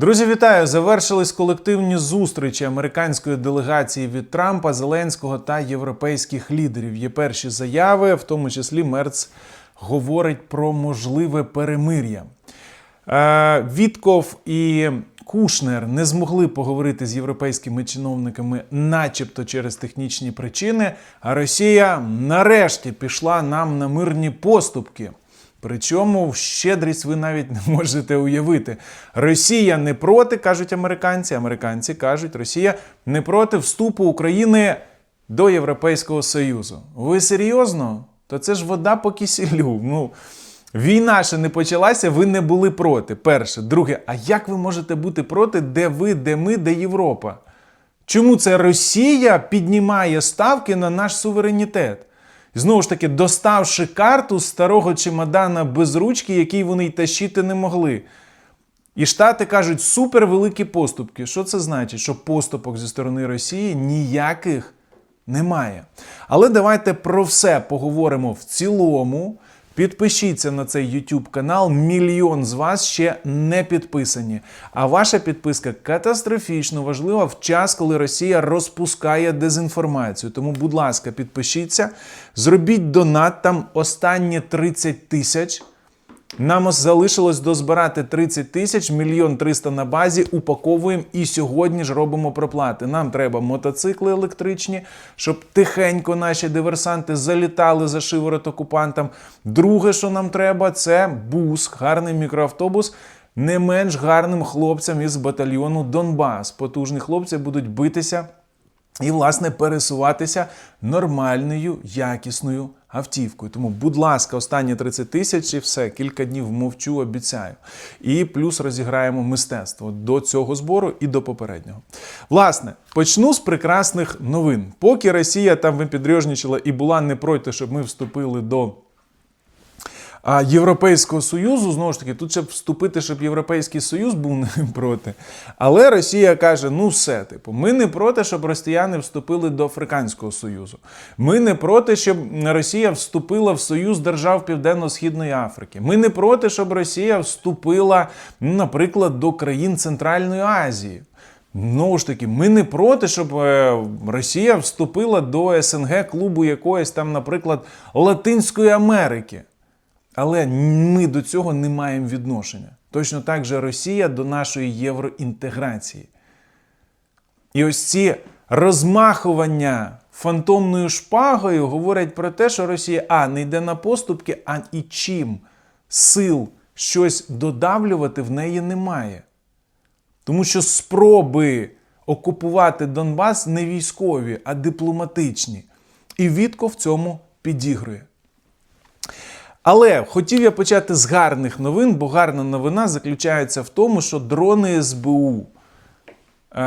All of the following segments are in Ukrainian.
Друзі, вітаю! Завершились колективні зустрічі американської делегації від Трампа, Зеленського та європейських лідерів. Є перші заяви, в тому числі Мерц говорить про можливе перемир'я. Е, Вітков і Кушнер не змогли поговорити з європейськими чиновниками, начебто через технічні причини. А Росія нарешті пішла нам на мирні поступки. Причому щедрість ви навіть не можете уявити. Росія не проти, кажуть американці. Американці кажуть, Росія не проти вступу України до Європейського Союзу. Ви серйозно? То це ж вода по кисілю. Ну, війна ще не почалася, ви не були проти. Перше. Друге, а як ви можете бути проти, де ви, де ми, де Європа? Чому це Росія піднімає ставки на наш суверенітет? Знову ж таки, доставши карту старого чемодана без ручки, який вони й тащити не могли. І Штати кажуть супервеликі поступки. Що це значить? Що поступок зі сторони Росії ніяких немає. Але давайте про все поговоримо в цілому. Підпишіться на цей YouTube канал. Мільйон з вас ще не підписані. А ваша підписка катастрофічно важлива в час, коли Росія розпускає дезінформацію. Тому, будь ласка, підпишіться, зробіть донат там останні 30 тисяч. Нам ось залишилось дозбирати 30 тисяч, мільйон 300 на базі, упаковуємо і сьогодні ж робимо проплати. Нам треба мотоцикли електричні, щоб тихенько наші диверсанти залітали за шиворот окупантам. Друге, що нам треба, це бус, гарний мікроавтобус. Не менш гарним хлопцям із батальйону Донбас. Потужні хлопці будуть битися і, власне, пересуватися нормальною, якісною автівкою. Тому, будь ласка, останні 30 тисяч і все, кілька днів мовчу, обіцяю. І плюс розіграємо мистецтво до цього збору і до попереднього. Власне, почну з прекрасних новин. Поки Росія там випідрьожничала і була не проти, щоб ми вступили до. Європейського Союзу, знову ж таки, тут ще вступити, щоб Європейський Союз був не проти. Але Росія каже: ну все, типу, ми не проти, щоб росіяни вступили до Африканського Союзу. Ми не проти, щоб Росія вступила в Союз держав Південно-Східної Африки. Ми не проти, щоб Росія вступила, ну, наприклад, до країн Центральної Азії. Знову ж таки, ми не проти, щоб е, Росія вступила до СНГ клубу якоїсь там, наприклад, Латинської Америки. Але ми до цього не маємо відношення. Точно так же Росія до нашої євроінтеграції. І ось ці розмахування фантомною шпагою говорять про те, що Росія а не йде на поступки, а і чим сил щось додавлювати в неї немає. Тому що спроби окупувати Донбас не військові, а дипломатичні. І Вітко в цьому підігрує. Але хотів я почати з гарних новин, бо гарна новина заключається в тому, що дрони СБУ е,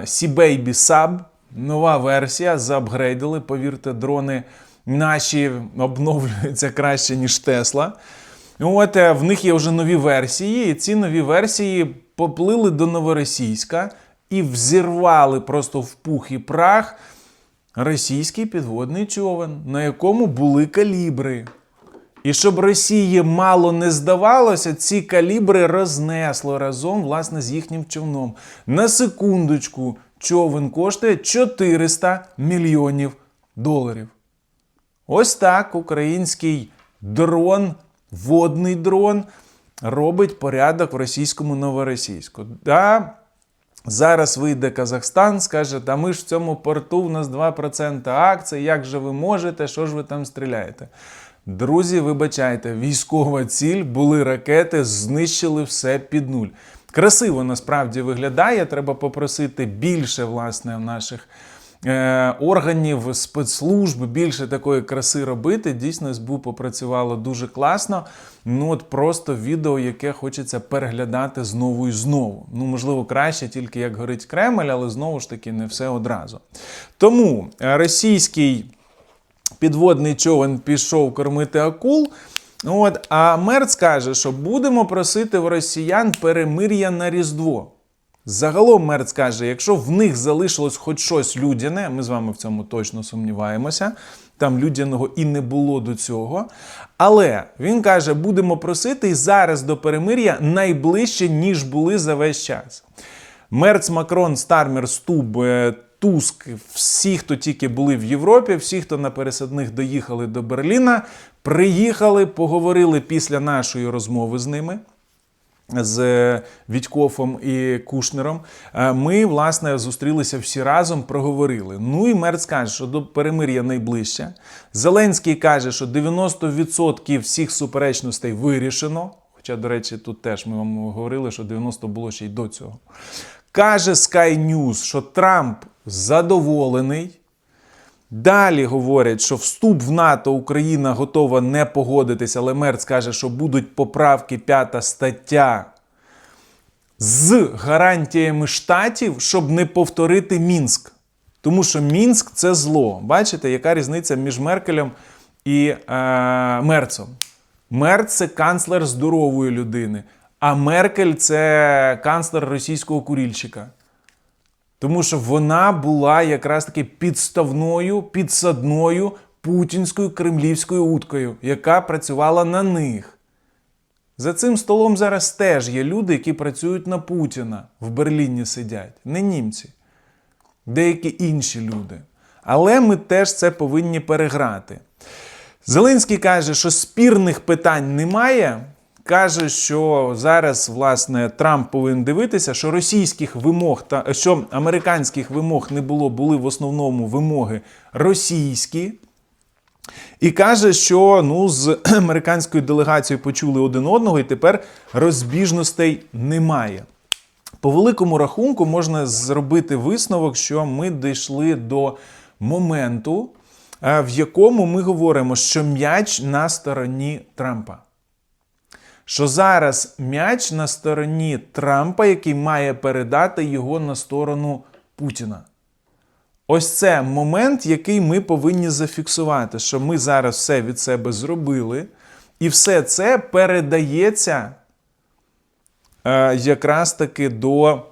Sea-Baby Sub, нова версія, заапгрейдили. Повірте, дрони наші обновлюються краще, ніж Тесла. От е, в них є вже нові версії, і ці нові версії поплили до новоросійська і взірвали просто в пух і прах російський підводний човен, на якому були калібри. І щоб Росії мало не здавалося, ці калібри рознесло разом власне з їхнім човном. На секундочку, човен коштує 400 мільйонів доларів. Ось так український дрон, водний дрон, робить порядок в російському новоросійську. Да, Зараз вийде Казахстан, скаже, та ми ж в цьому порту в нас 2% акцій, як же ви можете, що ж ви там стріляєте? Друзі, вибачайте, військова ціль, були ракети, знищили все під нуль. Красиво насправді виглядає. Треба попросити більше власне наших е, органів, спецслужб, більше такої краси робити. Дійсно, СБУ попрацювало дуже класно. Ну от просто відео, яке хочеться переглядати знову і знову. Ну, можливо, краще тільки як горить Кремль, але знову ж таки не все одразу. Тому е, російський підводний човен пішов кормити акул. От, А Мерц каже, що будемо просити в росіян перемир'я на Різдво. Загалом Мерц каже, якщо в них залишилось хоч щось людяне, ми з вами в цьому точно сумніваємося. Там людяного і не було до цього. Але він каже, будемо просити і зараз до перемир'я найближче, ніж були за весь час. Мерц, Макрон, Стармер, Стуб, е, Туск, всі, хто тільки були в Європі, всі, хто на пересадних доїхали до Берліна, приїхали, поговорили після нашої розмови з ними. З е, Вітькофом і Кушнером Е, ми власне зустрілися всі разом, проговорили. Ну і Мерц каже, що до перемир'я найближче. Зеленський каже, що 90% всіх суперечностей вирішено. Хоча, до речі, тут теж ми вам говорили, що 90 було ще й до цього. Каже Sky News, що Трамп задоволений. Далі говорять, що вступ в НАТО Україна готова не погодитися, але Мерц каже, що будуть поправки п'ята стаття з гарантіями штатів, щоб не повторити Мінськ. Тому що Мінськ це зло. Бачите, яка різниця між Меркелем і е, Мерцем? Мерц це канцлер здорової людини, а Меркель це канцлер російського курільщика. Тому що вона була якраз таки підставною, підсадною путінською кремлівською уткою, яка працювала на них. За цим столом зараз теж є люди, які працюють на Путіна в Берліні сидять, не німці, деякі інші люди. Але ми теж це повинні переграти. Зеленський каже, що спірних питань немає. Каже, що зараз власне Трамп повинен дивитися, що російських вимог та що американських вимог не було, були в основному вимоги російські. І каже, що ну, з американською делегацією почули один одного, і тепер розбіжностей немає. По великому рахунку можна зробити висновок, що ми дійшли до моменту, е, в якому ми говоримо, що м'яч на стороні Трампа. Що зараз м'яч на стороні Трампа, який має передати його на сторону Путіна. Ось це момент, який ми повинні зафіксувати, що ми зараз все від себе зробили, і все це передається е, якраз таки до.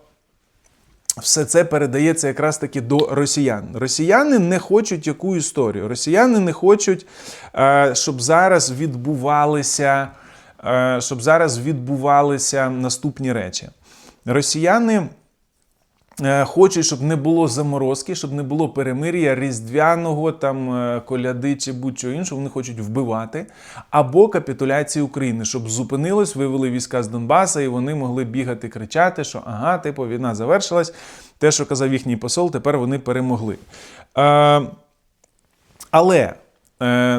Все це передається якраз таки до росіян. Росіяни не хочуть яку історію. Росіяни не хочуть, е, щоб зараз відбувалися, щоб зараз відбувалися наступні речі. Росіяни. Е, Хочуть, щоб не було заморозки, щоб не було перемир'я різдвяного, там е, коляди чи будь-що іншого. Вони хочуть вбивати або капітуляції України, щоб зупинилось, вивели війська з Донбаса, і вони могли бігати, кричати, що ага, типу, війна завершилась. Те, що казав їхній посол, тепер вони перемогли. Е, але е,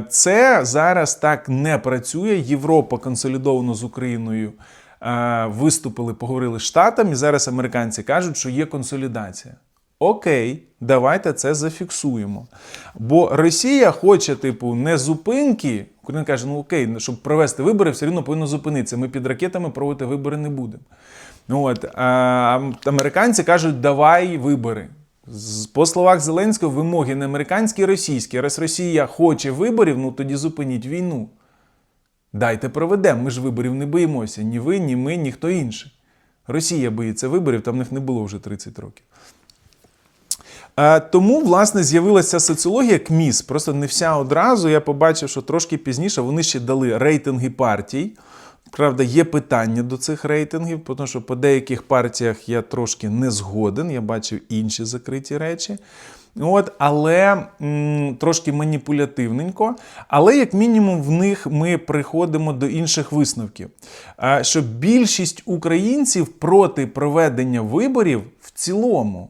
це зараз так не працює. Європа консолідовано з Україною е, виступили, поговорили з Штатами. І зараз американці кажуть, що є консолідація. Окей, давайте це зафіксуємо. Бо Росія хоче, типу, не зупинки. Україна каже, ну окей, щоб провести вибори, все одно повинно зупинитися. Ми під ракетами проводити вибори не будемо. Ну от, а американці кажуть, давай вибори. По словах Зеленського, вимоги не американські, а російські. Раз Росія хоче виборів, ну тоді зупиніть війну. Дайте проведемо. Ми ж виборів не боїмося. Ні ви, ні ми, ні хто інший. Росія боїться виборів, там в них не було вже 30 років. Е, Тому, власне, з'явилася соціологія КМІС. Просто не вся одразу. Я побачив, що трошки пізніше вони ще дали рейтинги партій. Правда, є питання до цих рейтингів, тому що по деяких партіях я трошки не згоден. Я бачив інші закриті речі. От, але м, трошки маніпулятивненько. Але, як мінімум, в них ми приходимо до інших висновків. Що більшість українців проти проведення виборів в цілому.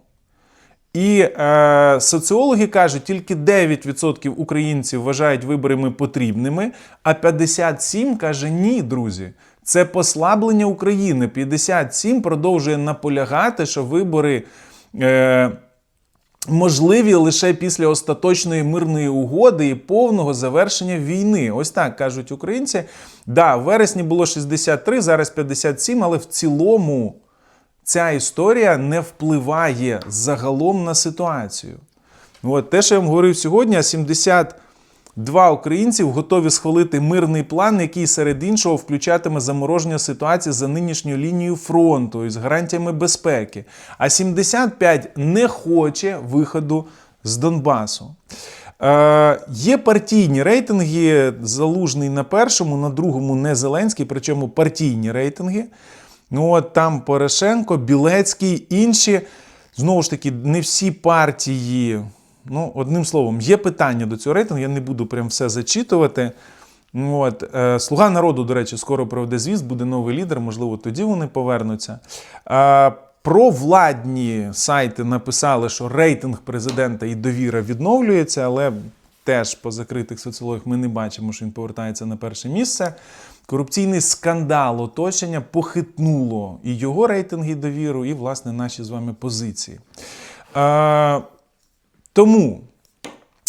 І е, соціологи кажуть, тільки 9% українців вважають виборами потрібними, а 57% каже ні, друзі. Це послаблення України. 57 продовжує наполягати, що вибори е, можливі лише після остаточної мирної угоди і повного завершення війни. Ось так кажуть українці. Да, в вересні було 63, зараз 57, але в цілому ця історія не впливає загалом на ситуацію. От, те, що я вам говорив сьогодні, 70 Два українців готові схвалити мирний план, який серед іншого включатиме замороження ситуації за нинішньою лінією фронту із гарантіями безпеки. А 75 не хоче виходу з Донбасу. Е, є партійні рейтинги. Залужний на першому, на другому не Зеленський, причому партійні рейтинги. Ну от там Порошенко, Білецький, інші. Знову ж таки, не всі партії. Ну, одним словом, є питання до цього рейтингу, я не буду прям все зачитувати. Ну, От, е, Слуга народу, до речі, скоро проведе звіст, буде новий лідер, можливо, тоді вони повернуться. Про владні сайти написали, що рейтинг президента і довіра відновлюється, але теж по закритих соціологах ми не бачимо, що він повертається на перше місце. Корупційний скандал оточення похитнуло і його рейтинг і довіру, і, власне, наші з вами позиції. Е, тому,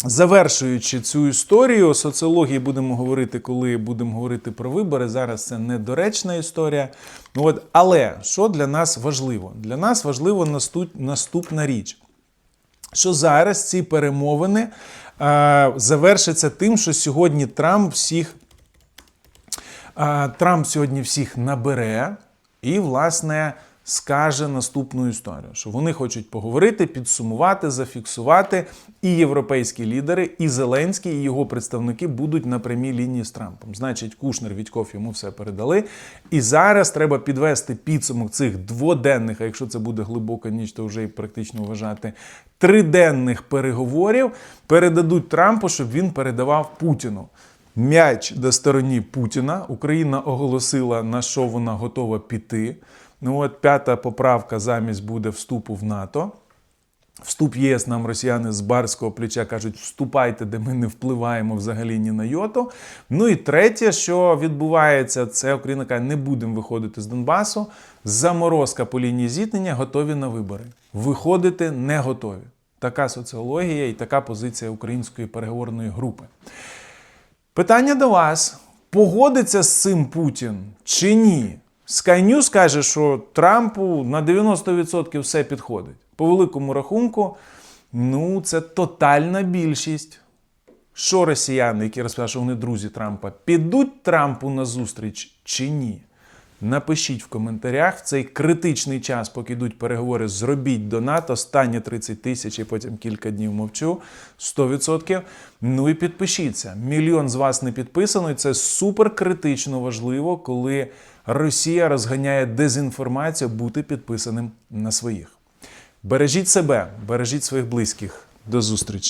завершуючи цю історію, соціології будемо говорити, коли будемо говорити про вибори. Зараз це недоречна історія. Ну, от, але що для нас важливо? Для нас важливо наступ, наступна річ. Що зараз ці перемовини е, завершаться тим, що сьогодні Трамп всіх Трамп сьогодні всіх набере і, власне, скаже наступну історію: що вони хочуть поговорити, підсумувати, зафіксувати. І європейські лідери, і Зеленський, і його представники будуть на прямій лінії з Трампом. Значить, Кушнер Вітьков йому все передали. І зараз треба підвести підсумок цих дводенних, а якщо це буде глибока ніч, то вже і практично вважати триденних переговорів. Передадуть Трампу, щоб він передавав Путіну. М'яч до стороні Путіна. Україна оголосила, на що вона готова піти. Ну от п'ята поправка замість буде вступу в НАТО. Вступ ЄС нам росіяни з барського плеча кажуть, вступайте, де ми не впливаємо взагалі ні на йоту. Ну і третє, що відбувається, це Україна каже, не будемо виходити з Донбасу. Заморозка по лінії зіткнення готові на вибори. Виходити не готові. Така соціологія і така позиція української переговорної групи. Питання до вас: погодиться з цим Путін чи ні? Sky News каже, що Трампу на 90% все підходить. По великому рахунку, ну, це тотальна більшість. Що росіяни, які розповідають, що вони друзі Трампа, підуть Трампу на зустріч чи ні? Напишіть в коментарях в цей критичний час, поки йдуть переговори, зробіть донат, останні 30 тисяч і потім кілька днів мовчу 100%. Ну і підпишіться. Мільйон з вас не підписано, і це супер критично важливо, коли Росія розганяє дезінформацію, бути підписаним на своїх. Бережіть себе, бережіть своїх близьких. До зустрічі!